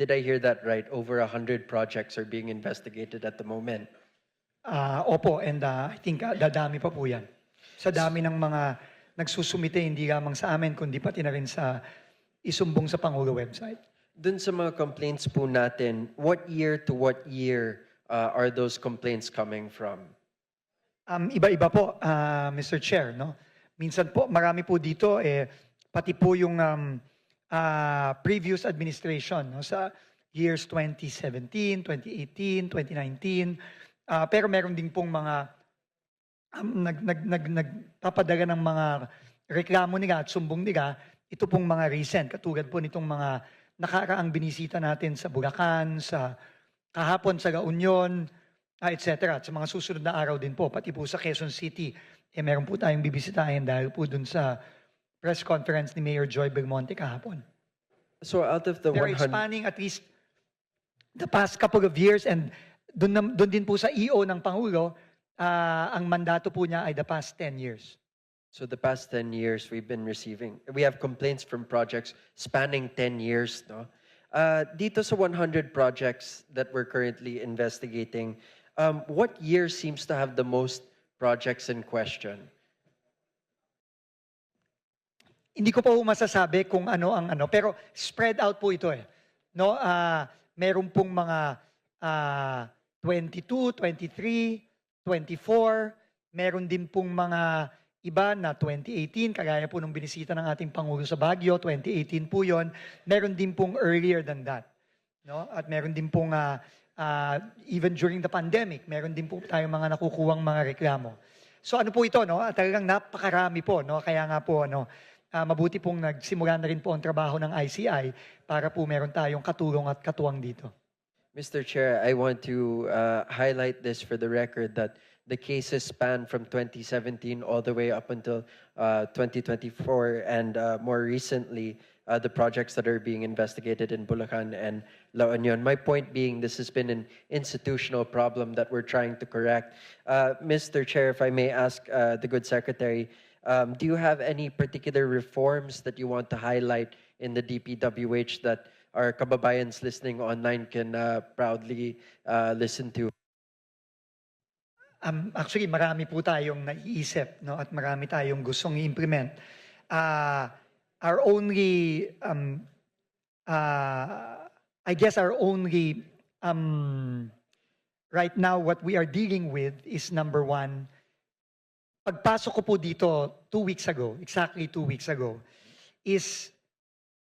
did I hear that right? Over 100 projects are being investigated at the moment. Ah, opo, and ah, I think ah, dadami pa po yan. Sa dami ng mga nagsusumite, hindi lamang sa amin, kundi pati na rin sa isumbong sa Pangulo website. Dun sa mga complaints po natin, what year to what year uh, are those complaints coming from? Um, iba-iba po, ah, Mr. Chair. No? Minsan po, marami po dito, eh, pati po yung um, ah, previous administration no? sa years 2017, 2018, 2019. Ah, pero meron din pong mga um, nag, nag, nag, nagpapadala ng mga reklamo nila at sumbong nila, ito pong mga recent, katulad po nitong mga nakaraang binisita natin sa Bulacan, sa kahapon sa La Union, ah, etc. At sa mga susunod na araw din po, pati po sa Quezon City, eh meron po tayong bibisitahin dahil po dun sa press conference ni Mayor Joy Belmonte kahapon. So out of the Pero 100, it's spanning at least the past couple of years and doon, nam- doon din po sa EO ng Pangulo, ah, ang mandato po niya ay the past 10 years. so the past 10 years we've been receiving, we have complaints from projects spanning 10 years, no? Uh, dito sa 100 projects that we're currently investigating, um, what year seems to have the most projects in question? Hindi ko po masasabi kung ano ang ano, pero spread out po ito eh. No, ah meron pong mga ah 22, 23, 24, meron din pong mga iba na 2018, kagaya po nung binisita ng ating Pangulo sa Baguio, 2018 po yon. Meron din pong earlier than that. No? At meron din pong ah, ah, even during the pandemic, meron din po tayong mga nakukuwang mga reklamo. So ano po ito, no? At Talagang napakarami po, no? Kaya nga po, ano, ah, mabuti pong nagsimula na rin po ang trabaho ng ICI para po meron tayong katulong at katuwang dito. Mr. Chair, I want to uh, highlight this for the record that the cases span from 2017 all the way up until uh, 2024, and uh, more recently, uh, the projects that are being investigated in Bulacan and La Union. My point being, this has been an institutional problem that we're trying to correct. Uh, Mr. Chair, if I may ask uh, the good secretary, um, do you have any particular reforms that you want to highlight in the DPWH that our kababayans listening online can uh, proudly uh, listen to? Um, actually, marami po tayong naiisip no? at marami tayong gustong i-implement. Ah, our only, um, ah, I guess our only, um, right now, what we are dealing with is number one, pagpasok ko po dito two weeks ago, exactly two weeks ago, is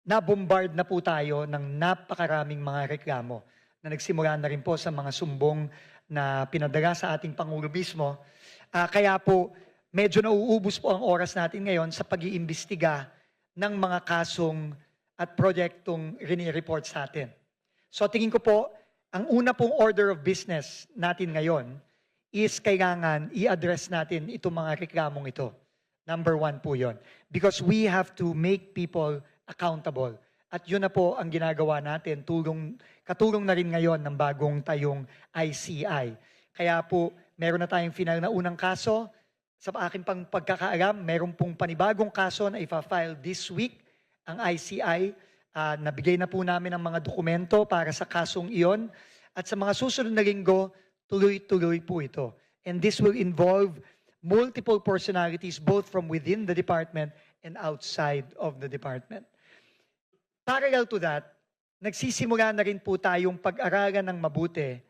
nabombard na po tayo ng napakaraming mga reklamo na nagsimula na rin po sa mga sumbong na pinadala sa ating Pangulo mismo. Ah, kaya po, medyo nauubos po ang oras natin ngayon sa pag-iimbestiga ng mga kasong at proyektong rini-report sa atin. So tingin ko po, ang una pong order of business natin ngayon is kailangan i-address natin itong mga reklamong ito. Number one po yon. Because we have to make people accountable. At yun na po ang ginagawa natin, tulong, katulong na rin ngayon ng bagong tayong ICI. Kaya po, meron na tayong final na unang kaso. Sa aking pang pagkakaalam, meron pong panibagong kaso na ifa-file this week ang ICI. Ah, nabigay na po namin ang mga dokumento para sa kasong iyon. At sa mga susunod na linggo, tuloy-tuloy po ito. And this will involve multiple personalities both from within the department and outside of the department. Parallel to that, nagsisimula na rin po tayong pag-aralan ng mabuti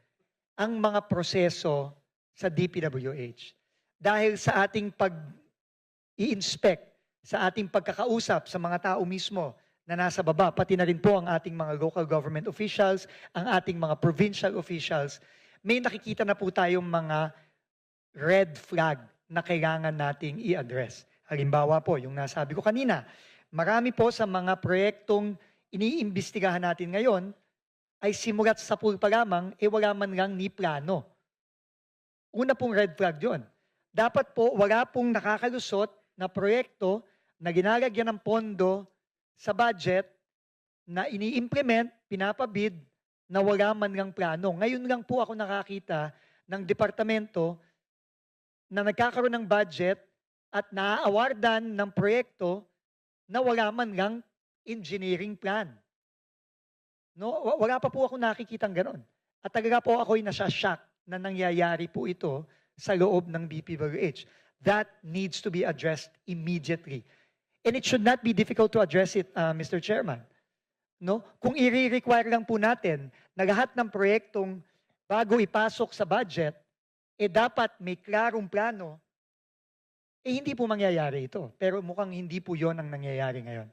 ang mga proseso sa DPWH. Dahil sa ating pag-i-inspect, sa ating pagkakausap sa mga tao mismo na nasa baba, pati na rin po ang ating mga local government officials, ang ating mga provincial officials, may nakikita na po tayong mga red flag na kailangan nating i-address. Halimbawa po, yung nasabi ko kanina, marami po sa mga proyektong iniimbestigahan natin ngayon ay simulat sa pool pa lamang, eh wala man lang ni plano. Una pong red flag yon. Dapat po wala pong nakakalusot na proyekto na ginalagyan ng pondo sa budget na ini-implement, pinapabid, na wala man lang plano. Ngayon lang po ako nakakita ng departamento na nagkakaroon ng budget at naaawardan ng proyekto na wala man lang engineering plan. No, Wa- wala pa po ako nakikitang ganon. At talaga po ako'y nasa-shock na nangyayari po ito sa loob ng DPWH. That needs to be addressed immediately. And it should not be difficult to address it, uh, Mr. Chairman. No? Kung i-require lang po natin na lahat ng proyektong bago ipasok sa budget, eh dapat may klarong plano, eh hindi po mangyayari ito. Pero mukhang hindi po yon ang nangyayari ngayon.